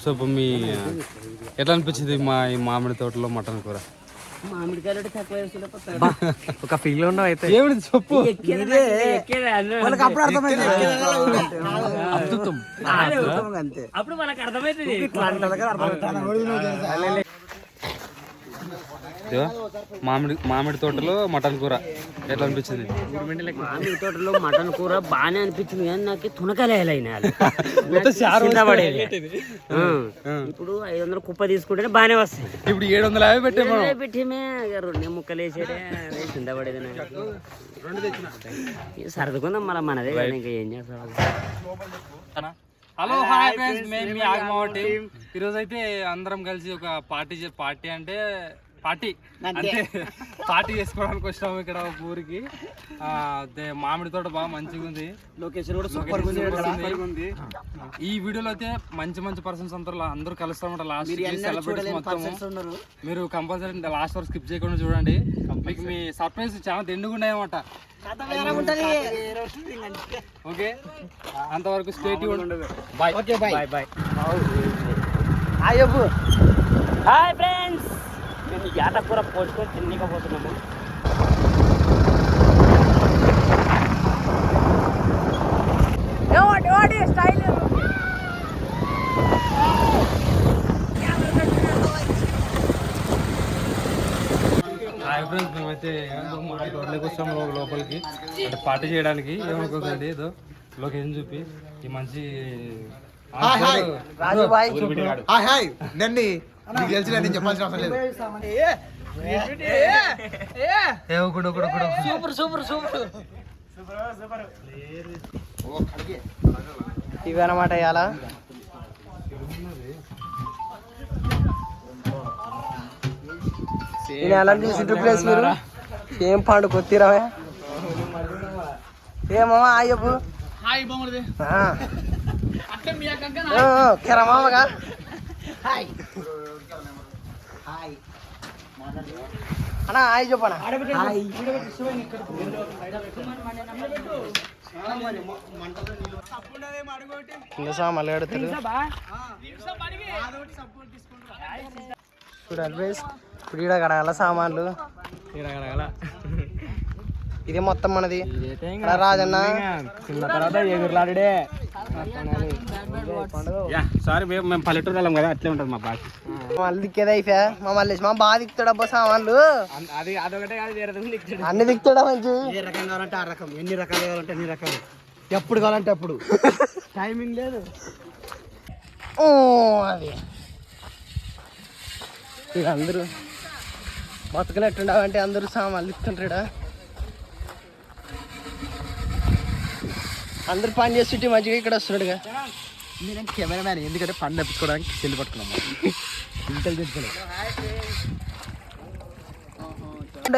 So ఇప్పుడు మీ ఎట్లా అనిపించింది మా ఈ మామిడి తోటలో మటన్ కూర ఒక ఫీల్ ఉన్నావు అయితే ఏమిటి చెప్పు వాళ్ళకి అప్పుడు అర్థమైంది అంతే అప్పుడు మనకు అర్థమైతుంది మామిడి మామిడి తోటలో మటన్ కూర. ఎట్లా అనిపించింది? మామిడి తోటలో మటన్ కూర బాగానే అనిపించింది కానీ నాకు చారు ఇప్పుడు ఐదు వందల కుప్ప తీసుకుంటేనే బాగానే వస్తాయి. ఇప్పుడు ఏడు వందల యాభై పెట్టే పెట్టిమే రెండు ముక్కలు వేసేదే కింద పడేది సర్దుకుందాం మళ్ళీ మనదే ఇంకా ఏం చేస్తాం హలో హాయ్ ఫ్రెండ్స్ మేము మీ ఆగమావ టీం. ఈరోజు అయితే అందరం కలిసి ఒక పార్టీ పార్టీ అంటే పార్టీ. అంటే పార్టీ చేసుకోవడానికి వచ్చినాము ఇక్కడ ఒక ఊరికి. మామిడి తోట బాగా మంచిగా ఉంది. లొకేషన్ కూడా సూపర్ ఉంది ఈ వీడియోలో అయితే మంచి మంచి పర్సన్స్ అందరూ అందరూ కలుస్తామంట లాస్ట్ మొత్తం మీరు కంపల్సరీ లాస్ట్ వరకు స్కిప్ చేయకుండా చూడండి. మీకు మీ సర్ప్రైజ్ చాలా దిండుగా ఉన్నాయన్నమాట ఓకే? అంతవరకు state bye okay bye bye అయ్యబ్బు hi friends మేము కూర పోసుకొని తినకపోతున్నాము హాయ్ ఫ్రెండ్స్ మేమైతే రోడ్లోకి వస్తాం లో- లోపలికి. అంటే పార్టీ చేయడానికి ఏమనుకోకండి ఏదో లొకేషన్ చూపి ఈ మంచి రాజు బాయ్. Hi hi. నండి నీకు తెలిసిన నేను చెప్పాల్సిన అవసరం లేదు. Super super super. ఇవి అనమాట ఇవాళ నేను ఎలా చూసిండ్రు ప్లేస్ మీరు? ఏం పండు కొత్తిరామే ఏమో అయ్యబ్బు కెరా మామగా. అన్నా హాయ్ చెప్పనా? సామాన్లు కడుతారు చూడాలి ప్లేస్ ఇప్పుడు ఈడ కడగల సామాన్లు. ఇది మొత్తం మనది. ఇక్కడ రాజన్న. సారీ మేము పల్లెటూరు వెళ్ళాం కదా అట్లే ఉంటుంది మా బాగా మళ్ళీ దిక్కేది అయిపోయా మా మళ్ళీ మా బాగా దిక్కుతాడు అబ్బా సామాన్లు? అది అదొకటే కాదు అన్ని దిక్కుతాడా మంచి? ఏ రకం కావాలంటే ఆ రకం ఎన్ని రకాలు కావాలంటే అన్ని రకాలు. ఎప్పుడు కావాలంటే అప్పుడు. టైమింగ్ లేదు. ఓ అది. ఇక అందరూ బతుకునట్టుండవు అంటే అందరూ సామాన్లు ఇస్తుంటాడా అందరు పని చేస్తుంటే మంచిగా ఇక్కడ వస్తున్నాడుగా. నేను కెమెరామ్యాన్ ఎందుకంటే పని తప్పించుకోవడానికి సెల్ పట్టుకున్నాము ఇంటెలిజెన్స్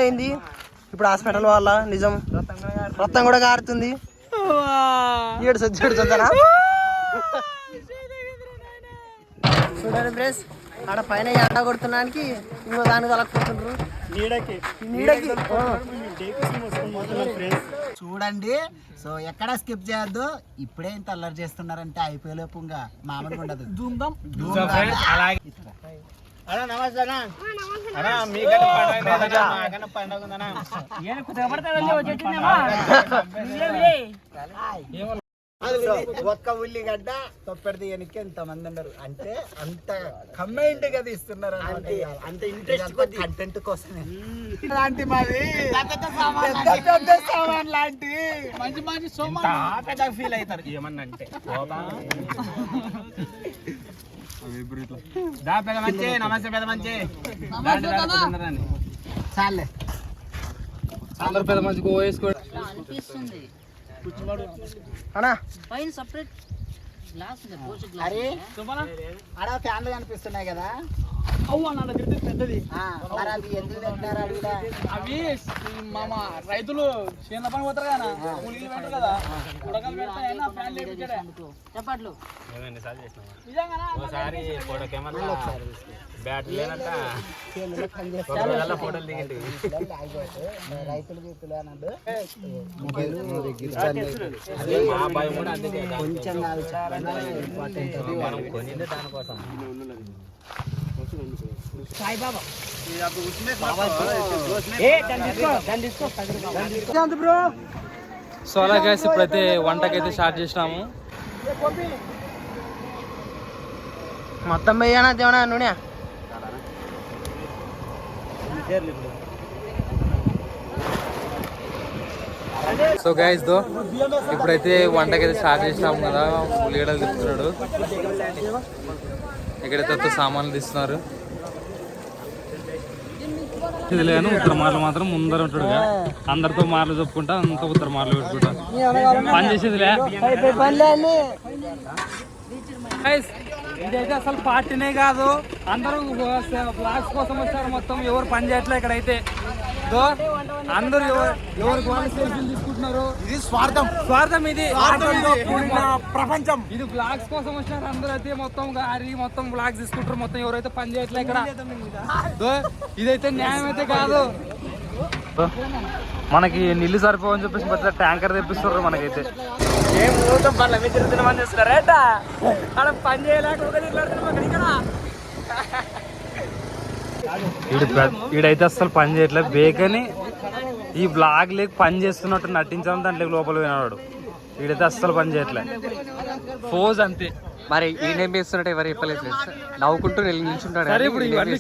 అయింది ఇప్పుడు హాస్పిటల్ వాళ్ళ నిజం. రక్తం కూడా కారుతుంది. ఏడు సొచ్చు ఏడు సొద్దనా చూడండి బ్రేస్ ఆడ పైన ఎండ కొడుతున్నానికి ఇంకో దానికి తలకపోతుండ్రు నీడకి. నీడకి? చూడండి. సో ఎక్కడ స్కిప్ చేయొద్దు. ఇప్పుడే ఇంత అల్లరి చేస్తున్నారంటే అయిపోయేలోపు ఇంకా మామూలుగా ఉండదు. ధూమ్ధాం ఒక్క ఉల్లిగడ్డ తొప్పెడితే వెనక్కి ఎంత మంది ఉన్నారు. అంటే అంత కమెంట్గా తీస్తున్నారు అంత ఇంట్రెస్ట్ కంటెంట్ కోసమే. లాంటి మాది? పెద్ద పెద్ద సామాన్ లాంటి. మంచి మంచి సోమాన్ పెద్ద ఫీల్ అవుతారు. ఏమన్నా అంటే నమస్తే పెద్ద మంచి చాలే. అందరు పెద్ద మంచి గో వేసుకో అనిపిస్తుంది. అన్నా. పైన సపరేట్ అరే ఆడ ఫ్యాన్లు కనిపిస్తున్నాయి కదా. ఆ, మరి అవి ఎందుకు అడిగిన అవి మామ రైతులు చేనుల పని పోతారు కదా కూలీలు పెట్టరు కదా ఉడకలు పెడతాయని ఆ ఫ్యాన్ లేపించాడే చెప్పట్లు. నిజంగానా? ఒకసారి ఫోటో కెమెరా బ్యాటరీ లేనట్ట చేనులో పని చేస్తారు ఫోటోలు దిగింది రైతులు గీతులు అన్నాడు. మా భయం కూడా అందుకే. కొంచెం సో అలా గైస్ ఇప్పుడైతే వంటకైతే స్టార్ట్ చేసినాము. మొత్తం పోయానా దేవనా నూనె? సో గైస్ దో ఇప్పుడైతే వంటకైతే స్టార్ట్ చేసినాము కదా. ఉల్లిగడ్డలు తిప్పుతున్నాడు ఇక్కడైతే కొత్త సామాన్లు తీస్తున్నారు. ఇది లేను ఉత్తర మార్లు మాత్రం ముందర ఉంటాడుగా అందరితో మార్లు చెప్పుకుంటా అంతా ఉత్తర మార్లు పెట్టుకుంటా. పని చేసేదిలే Guys, ఇదైతే అసలు పార్టీనే కాదు. అందరూ ఫ్లాగ్స్ కోసం వచ్చారు మొత్తం. ఎవరు పని చేయట్లే ఇక్కడైతే. దో, అందరూ ఎవరు ఎవరు వాళ్ళు సెల్ఫీలు తీసుకుంటున్నారు? ఇది స్వార్థం. స్వార్థం ఇది. స్వార్థంతో కూడిన ప్రపంచం. ఇది బ్లాగ్స్ కోసం వచ్చినారు అందరూ అయితే మొత్తం గారి మొత్తం బ్లాగ్స్ తీసుకుంటారు. మొత్తం ఎవరైతే పని చేయట్లే ఇక్కడ. దో, ఇదైతే న్యాయం అయితే కాదు. మనకి నీళ్ళు సరిపోవని చెప్పేసి పెద్ద ట్యాంకర్ తెప్పిస్తారు మనకైతే. ఏం ఊరుతాం పనులు మీద తిరుగుతున్నామని చూస్తున్నారేట మనం పని చేయలేక ఒక ఇక్కడ. ఈడైతే అసలు పని చేయట్లేదు. బేకని ఈ బ్లాగ్ లేక పని చేస్తున్నట్టు నటించాం దాంట్లో లోపల పోయినాడు. ఈడైతే అస్సలు పని చేయట్లే. ఫోజ్ అంతే. మరి ఈయనేం చేస్తున్నట్టు ఎవరు చెప్పలేదు నవ్వుకుంటూ నిల్- నిల్చుంటాడు?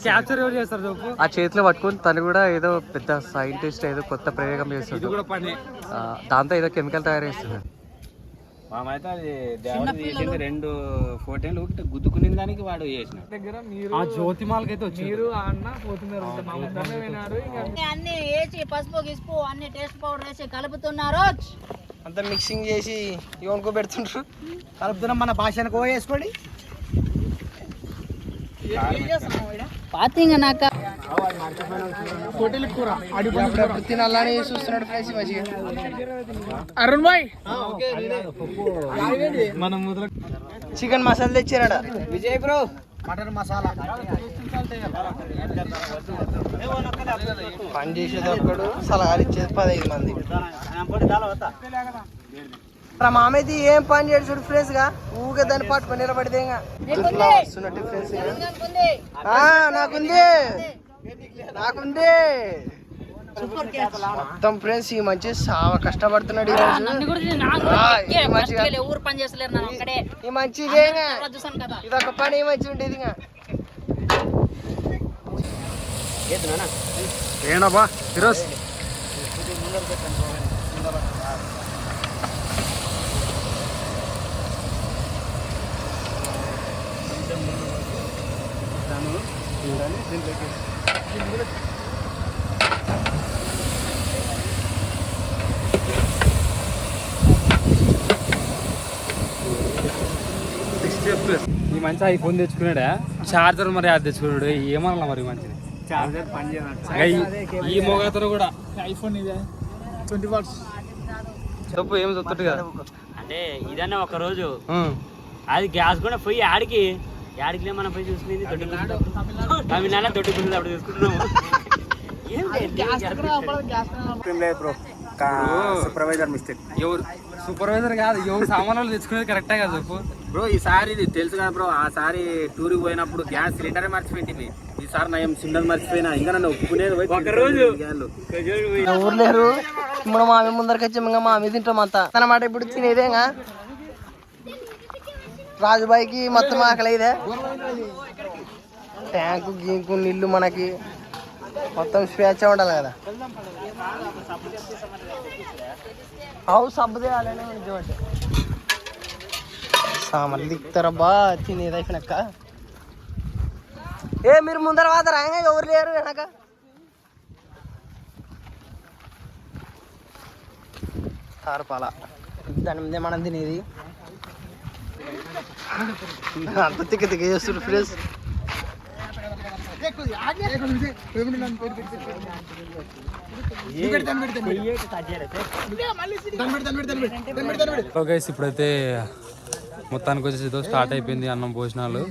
క్యాప్చర్ ఎవరు చేస్తారు ఆ చేతిలో పట్టుకొని తను కూడా ఏదో పెద్ద సైంటిస్ట్ ఏదో కొత్త ప్రయోగం ఆ, దాంతో ఏదో కెమికల్ తయారు చేస్తున్నాడు. మామైతే అది దేవుడు చేసింది రెండు ఫోటోలు ఒకటి గుద్దుకునే దానికి వాడు చేసిన ఆ జ్యోతిమాలకైతే వచ్చి మీరు అన్ని వేసి పసుపు గిసుపు అన్ని టేస్ట్ పౌడర్ వేసి కలుపుతున్నారు. అంతా మిక్సింగ్ చేసి ఎవరికో పెడుతుంటారు కలుపుతున్నాం మన భాషను కో వేసుకోండి పాతింగ నాక. తినాలని చూస్తున్నాడు ఫ్రెండ్స్ మంచిగా అరుణ్ భాయ్. మనం మొదలు చికెన్ మసాలా తెచ్చారట విజయ్ బ్రో. మటన్ మసాలా పని చేసేది ఒక్కడు సలహాలు ఇచ్చేది పదహైదు మంది. మామైతే ఏం పని చేయడు చూడు ఫ్రెండ్స్గా. ఊగే దాన్ని పట్టుకొని నిలబడితే ఇంకా. ఇట్లా వస్తున్నట్టు ఫ్రెండ్స్ ఆ, నాకుంది. నాకుంది. మొత్తం ఫ్రెండ్స్ ఈ మంచి సావ కష్టపడుతున్నాడు ఈ రోజు. ఈ మంచిగా బతికేలే, ఊరు పని చేస్తలేరు నన్ను అక్కడే. ఈ మంచి ఇదే ఇదొక పని ఈ మంచి ఉండేది ఇంకా. ఏనబ్బా ఫిరోజ్? ఈ మంచి ఐఫోన్ తెచ్చుకున్నాడా? చార్జర్ మరి అది తెచ్చుకున్నాడు. ఏమన్నా మరి మంచిది? చార్జర్ పని ఈ- మొగతను కూడా. ఐఫోన్ ఇదే. ట్వంటీ వాట్స్ చెప్పు ఏం చెప్తాడు కదా అంటే ఇదన్నా ఒక రోజు. అది గ్యాస్ కూడా పోయి ఆడికి. ఆడికి మనం పోయి చూసుకునేది దొడ్డి తమిళనాడు దొడ్డి పుస్తకం అప్పుడు చూసుకుంటున్నాము ఏం సూపర్వైజర్ మిస్టేక్ ఎవరు? సూపర్వైజర్ కాదు ఎవరు సామాన్లు తెచ్చుకునేది కరెక్టే కదా చెప్పు. బ్రో ఈసారి ఇది తెలుసు కదా బ్రో ఆ సారి టూర్కి పోయినప్పుడు గ్యాస్ సిలిండర్ మర్చిపోయింది. ఈసారి నయం సిలిండర్ మర్చిపోయినా. ఇంకా నన్ను ఒప్పుకునేది ఎవరు లేరు? ఇప్పుడు మామి ముందరికి వచ్చి ఇంకా మామి తింటాం అంతా. అన్నమాట ఇప్పుడు తినేదేగా? రాజుబాయికి మొత్తం ఆకలి ఇదే ట్యాంకు గీంకు నీళ్ళు మనకి మొత్తం స్వేచ్ఛ ఉండాలి కదా. అవు సబ్బుదే అలానే నిజమంటే సామాన్లు దిక్కుతారబ్బా తినేది అయిపోయినాక. ఏ మీరు ముందర వాదరా ఎవరు లేరు వెనక? తారపాల. దాని మీదే మనం తినేది. అంత తిక్క తిక్క చేస్తుడు ఫ్రెండ్స్. గైస్ ఇప్పుడైతే మొత్తానికి వచ్చేసి ఏదో స్టార్ట్ అయిపోయింది అన్నం భోజనాలు.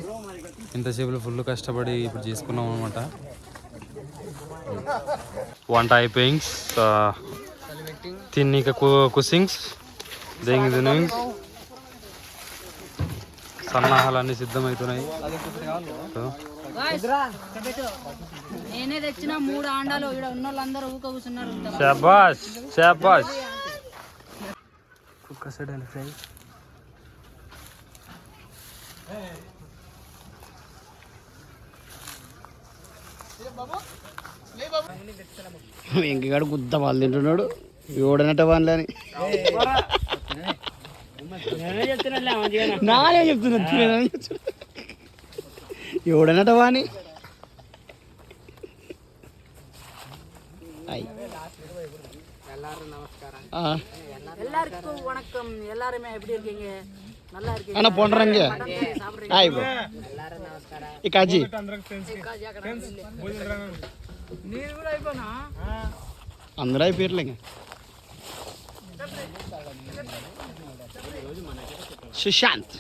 ఇంతసేపులో ఫుల్ కష్టపడి ఇప్పుడు చేసుకున్నాం అనమాట వంట అయిపోయింగ్స్ తిన్నిక కుసింగ్స్ దెంగి దినింగ్స్ సన్నాహాలన్నీ సిద్ధమవుతున్నాయి సో, నేనే తెచ్చిన మూడు ఆండాలు. ఇక్కడ ఉన్న వాళ్ళందరూ ఊక కూర్చున్నారు. శాబాష్ శాబాష్. కుక్క సైడ్ ఫ్రై. ఇంకగాడు గుద్ద వాళ్ళు తింటున్నాడు. ఎవడనట వాళ్ళని? నానే చెప్తున్నా ఎవడనట వాణి అయ్. ఆ. எல்லாருக்கும் வணக்கம் எல்லாருமே எப்படி இருக்கீங்க நல்லா இருக்கீங்க అన్న పొండరంగ హాయ్ బ్రో ఈ కాజీ நீர் கூட అయిపోనా అందరూ అయిపోయారులే ఇంకా. సుశాంత్.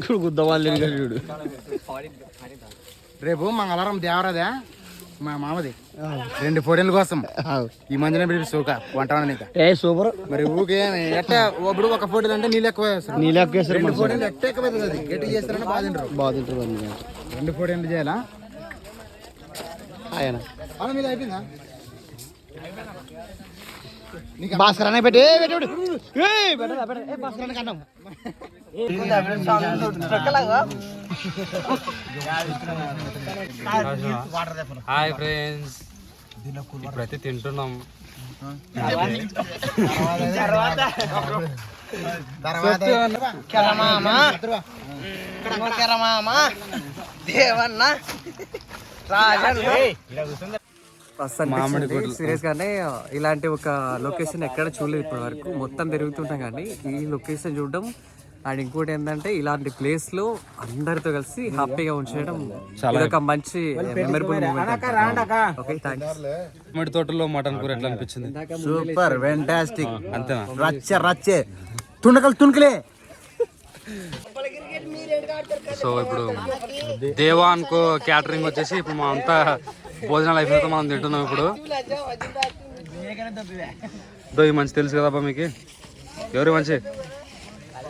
ఇప్పుడు గుద్ద వాళ్ళు చూడు రేపు మంగళవారం దేవరాదా మా మామది. రెండు ఫోటోల కోసం. ఈ మందిని సోక వంట ఏ సూపర్. మరి ఊకే ఎట్ట ఇప్పుడు ఒక ఫోటోలు అంటే నీళ్ళు ఎక్కువ వేస్తారు. నీళ్ళు ఎక్కేస్తారు రెండు ఫోటోలు ఎట్ట ఎక్కువ అది? గట్టి చేస్తారని బాగుంటుంది వాళ్ళు రెండు ఫోటోలు చేయాలా? ఆయన. మీద అయిపోయిందా? భాస్కర్ అనే పెట్టి. ఏ పెట్టాడు భాస్కర్ అనే కన్నాం హాయ్ ఫ్రెండ్స్. ఇప్పుడైతే తింటున్నాం. కెరమామ. కెరమామ. దేవన్న. రాజన్. సీరియస్ గానే ఇలాంటి ఒక లొకేషన్ ఎక్కడ చూడలేదు ఇప్పటి వరకు మొత్తం తిరుగుతుంటాం కానీ ఈ లొకేషన్ చూడడం. అండ్ ఇంకోటి ఏంటంటే ఇలాంటి ప్లేస్లో అందరితో కలిసి హ్యాపీగా ఉంచడం ఒక మంచి మెమరబుల్ తోటలో మటన్ కూర ఎట్లా అనిపించింది? సూపర్ వెంటాస్టిక్ అంతేనా? రచ్చ రచ్చే. తుణకలు తుణకలే. సో ఇప్పుడు దేవా అనుకో క్యాటరింగ్ వచ్చేసి ఇప్పుడు మా అంతా భోజనాలు అయిపోతే మనం తింటున్నాం ఇప్పుడు. దో ఈ మంచి తెలుసు కదబ్బా మీకు? ఎవరు మంచి?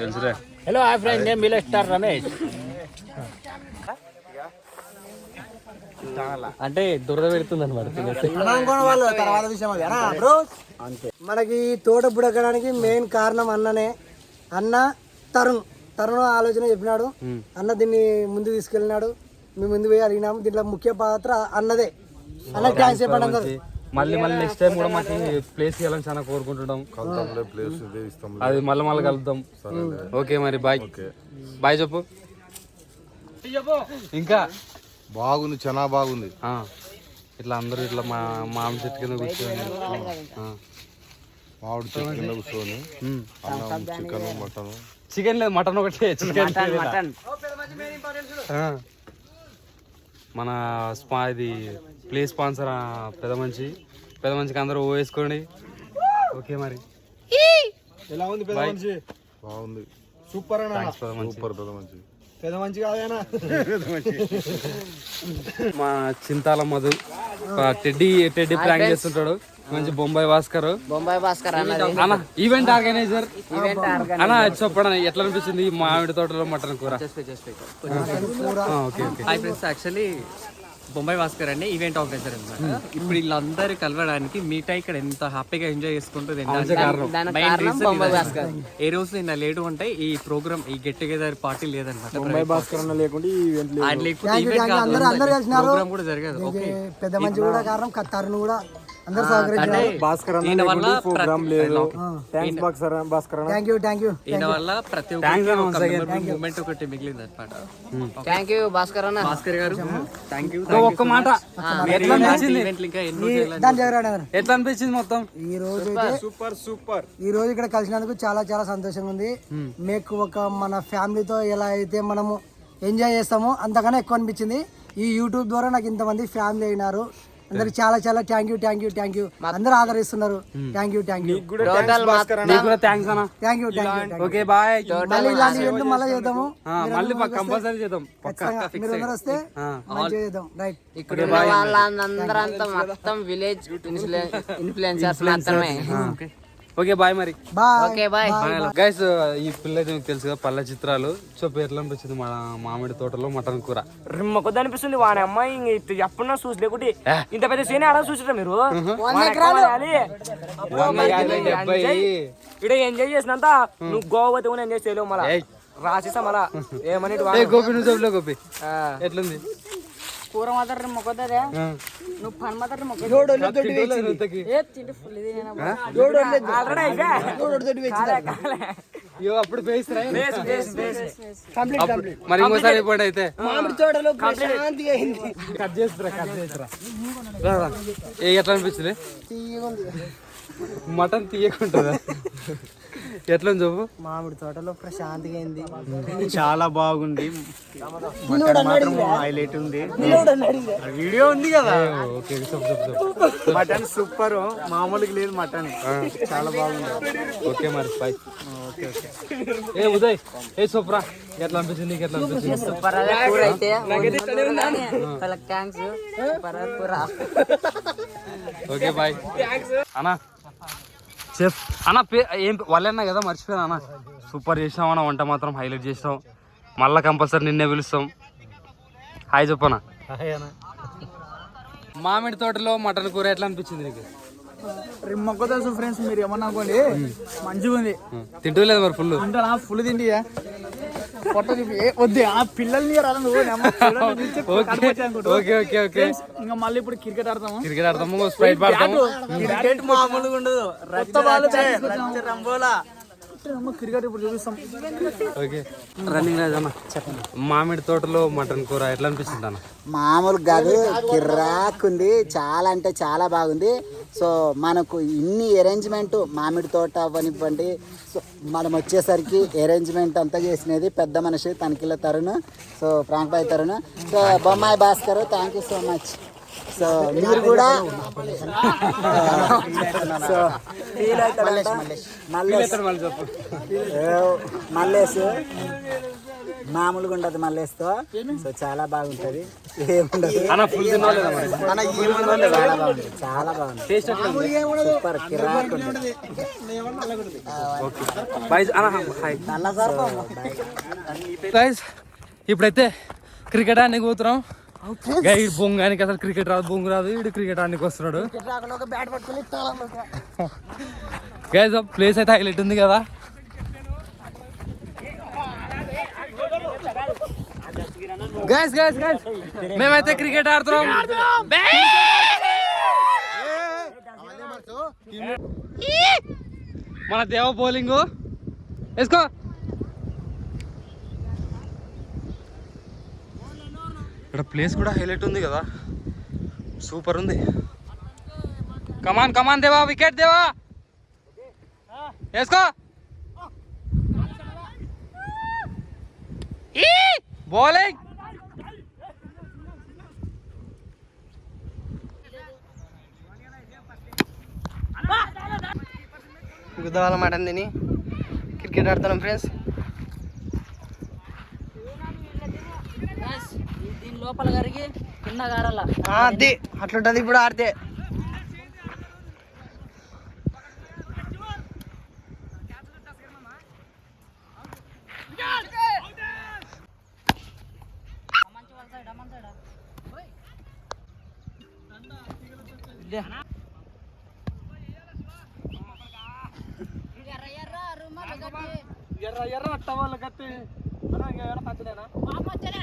తెలుసురే హలో హాయ్ ఫ్రెండ్ నేను మిలో స్టార్ రమేష్. అంటే దురద పెడుతుంది అనమాట తర్వాత విషయం మనకి తోట బుడకడానికి మెయిన్ కారణం అన్ననే. అన్న తరుణ్. తరుణ్ ఆలోచన చెప్పినాడు. అన్న దీన్ని ముందు తీసుకెళ్ళినాడు. మేము ముందు పోయి అడిగినాము. దీంట్లో ముఖ్య పాత్ర అన్నదే. మళ్ళీ మళ్ళీ నెక్స్ట్ టైం కూడా మాకు ప్లేస్ చేయాలని చాలా కోరుకుంటున్నాం. అది మళ్ళీ మళ్ళీ కలుద్దాం. ఓకే మరి బాయ్ బాయ్ చెప్పు. ఇంకా? బాగుంది చాలా బాగుంది. ఆ, ఇట్లా అందరూ ఇట్లా మా మామిడి చెట్టు కింద కూర్చొని. ఆ. మామిడి చెట్టు కింద కూర్చొని. అన్నం చికెన్ మటన్. చికెన్ లేదు మటన్ ఒకటే చికెన్ మటన్. ఆ. మన స్పా ఇది ప్లే స్పాన్సర్ పెద్ద మంచి పెద్ద మంచికి అందరూ ఓ వేసుకోండి. ఓకే మరి. ఎలా ఉంది పెద్ద మనిషి? బాగుంది. సూపర్ అన్న. పెద్ద మంచి సూపర్ పెద్ద మంచి పెద్ద మంచి కాదేనా మా Chintala Madhu teddy teddy prank చేస్తుంటాడు. మంచి బొంబాయి భాస్కర్. బొంబాయి భాస్కర్ అన్న ఈవెంట్ ఆర్గనైజర్ ఈవెంట్ అన్న చెప్పండి ఎట్లా అనిపించింది ఈ మామిడి తోటలో మటన్ కూర? Okay okay actually Bombay Bhaskar అండి ఈవెంట్ ఆర్గనైజర్ అనమాట ఇప్పుడు వీళ్ళందరూ కలవడానికి మీట్ ఇక్కడ ఎంత హ్యాపీగా ఎంజాయ్ చేసుకుంటూ తినడానికి దానికి main కారణం reason బొంబాయి ఇదే. భాస్కర్. ఏ రోజు నిన్న లేటు ఉంటే ఈ ప్రోగ్రామ్ ఈ గెట్ టుగెదర్ పార్టీ లేదనమాట భాస్కర్ అన్న లేకుండా ఈ ఈవెంట్. ప్రోగ్రామ్ కూడా జరగదు. ఓకే. పెద్ద మంచి కూడా కారణం. క- తరుణ్ కూడా భాస్కర్ అన్న ఈయన వల్ల లేకుండా ప్రోగ్రామ్ ప్రతి- లేదు. థ్యాంక్స్ భాస్కర్ అన్న. భాస్కర్ అన్న. థ్యాంక్ యూ థ్యాంక్ యూ ఈయన వల్ల ప్రతి ఒక్కరికి మూమెంట్ ఒకటి మిగిలింది అనమాట థ్యాంక్ యూ భాస్కర్ అన్న. భాస్కర్ గారు థ్యాంక్ యూ ఒక్క మాట. ఎట్లా అనిపించింది? ఈవెంట్లు ఇంకా ఎన్నో చేయాలని దాని దగ్గర ఎట్లా అనిపించింది మొత్తం? ఈ రోజు అయితే సూపర్ సూపర్. ఈ రోజు ఇక్కడ కలిసినందుకు చాలా చాలా సంతోషంగా ఉంది. మీకు ఒక మన ఫ్యామిలీతో ఎలా అయితే మనము ఎంజాయ్ చేస్తామో అంతకన్నా ఎక్కువ అనిపించింది. ఈ యూట్యూబ్ ద్వారా నాకు ఇంతమంది ఫ్యామిలీ అయినారు. అందరికి చాలా చాలా thank you thank you thank you అందరూ ఆదరిస్తున్నారు. Thank you thank you total నీకు కూడా థ్యాంక్స్ అన్న. Thank you thank you okay bye మళ్ళీ ఇలాంటి మళ్ళీ చేద్దాము. మళ్ళీ కంపల్సరీ చేద్దాం. మీరు అందరూ వస్తే మంచిగా చేద్దాం. రైట్ ఇక్కడ మొత్తం విలేజ్ ఇన్ఫ్లుయెన్సర్స్ మాత్రమే. ఓకే బాయ్ మరి. బాయ్. గైస్ ఈ పిల్ల అయితే మీకు తెలుసు కదా పల్లె చిత్రాలు. సో ఎట్లా అనిపించింది మన మామిడి తోటలో మటన్ కూర. రిమ్మ కొద్ది అనిపిస్తుంది వాని అమ్మాయి ఎప్పుడన్నా చూసి లేకుంటే ఇంత పెద్ద సీన్ ఆడ చూసారా మీరు? ఇక్కడ ఎంజాయ్ చేసినంత నువ్వు గోవా పోతే కూడా ఎంజాయ్ చేయలేవు మళ్ళా. రాసేసా మళ్ళా. ఏమని. గోపి నువ్వు చెప్పులే గోపి. ఎట్లుంది? కూర మాత్రం మొక్కదే నువ్వు పని మాత్రం మొక్క అప్పుడు. మరి ఇంకోసారి అయిపోయింది అయితే. మామిడి తోటలో ప్రశాంతిగా అయింది. కట్ చేస్తురా కట్ ఎట్లా అనిపించింది? తీయగుంది. మటన్ తీయకుంటుందా? ఎట్లా చెప్పు? మామిడి తోటలో ప్రశాంతిగా అయింది చాలా బాగుంది. హైలైట్ ఉంది. వీడియో ఉంది కదా? Mutton super. మామూలుగా లేదు మటన్. చాలా బాగుంది. ఓకే మరి బాయ్ ఏ ఉదయ్. ఏ సూపరా. ఎట్లా అనిపించింది నీకు ఎట్లా అనిపించింది సూపర్. అయితే. థ్యాంక్స్ ఓకే బాయ్ అన్నా. చెఫ్ అన్న పే ఏం వాళ్ళన్నా కదా మర్చిపోయాను అన్న? సూపర్ చేసినాం అన్న వంట మాత్రం హైలైట్ చేసినాం. మళ్ళా కంపల్సరీ నిన్నే పిలుస్తాం. హాయ్ చెప్పనా? మామిడి తోటలో మటన్ కూర ఎట్లా అనిపించింది నీకు? మొక్క తెలుసు ఫ్రెండ్స్ మీరు ఏమన్నా అనుకోండి మంచిగా ఉంది తింటూ లేదు మరి ఫుల్ ఫుల్ తిండి పొట్ట చూపి. వద్దు ఆ పిల్లల్ని రాదు నువ్వు. ఓకే ఓకే ఓకే ఇంకా మళ్ళీ ఇప్పుడు క్రికెట్ ఆడతాము. క్రికెట్ ఆడతాము స్ప్రైట్ పాడతాము. క్రికెట్ మామూలుగా ఉండదు. కొత్త బాల్ రంబోలా. ఓకే. రన్నింగ్ మామిడి తోటలో మటన్ కూర ఎట్లా అనిపించింది అన్న? మామూలు కాదు కిర్రాక్ ఉంది చాలా అంటే చాలా బాగుంది. సో మనకు ఇన్ని అరేంజ్మెంట్ మామిడి తోట అవ్వనివ్వండి. సో మనం వచ్చేసరికి అరేంజ్మెంట్ అంతా చేసినది పెద్ద మనిషి తనిఖీల Tarun. So prank bye Tarun. So Bombay Bhaskar thank you so much so మీరు కూడా సో ఫీల్ చెప్పు మల్లేష్. మామూలుగా ఉండదు మల్లేష్తో. సో చాలా బాగుంటది. ఏముండదు. అన్న ఫుల్ తినలేదా మరి. చాలా బాగుంది. సూపర్ కిరాక్ ఇప్పుడైతే క్రికెట్ ఆడడానికి పోతున్నాం. గైడ్ బొంగానికి అసలు క్రికెట్ రాదు బొంగు రాదు వీడు క్రికెట్ ఆడడానికి వస్తున్నాడు. గైస్ ప్లేస్ అయితే హైలైట్ ఉంది కదా. గైస్ గైస్ గైస్ మేమైతే క్రికెట్ ఆడుతున్నాం. మన దేవ బౌలింగ్ వేసుకో. ఇక్కడ ప్లేస్ కూడా హైలైట్ ఉంది కదా. సూపర్ ఉంది. కమాన్ కమాన్ దేవా వికెట్ దేవా వేసుకో బౌలింగ్ గుద్దవాల మటన్ తిని క్రికెట్ ఆడుతున్నాం ఫ్రెండ్స్ లోపల కరిగి కింద గారల అది అట్లుంటది ఇప్పుడు ఆడితే. ఎర్ర ఎర్ర రుమాలు కట్టి ఎర్ర ఎర్ర టవల్ కత్తి మామొచ్చలే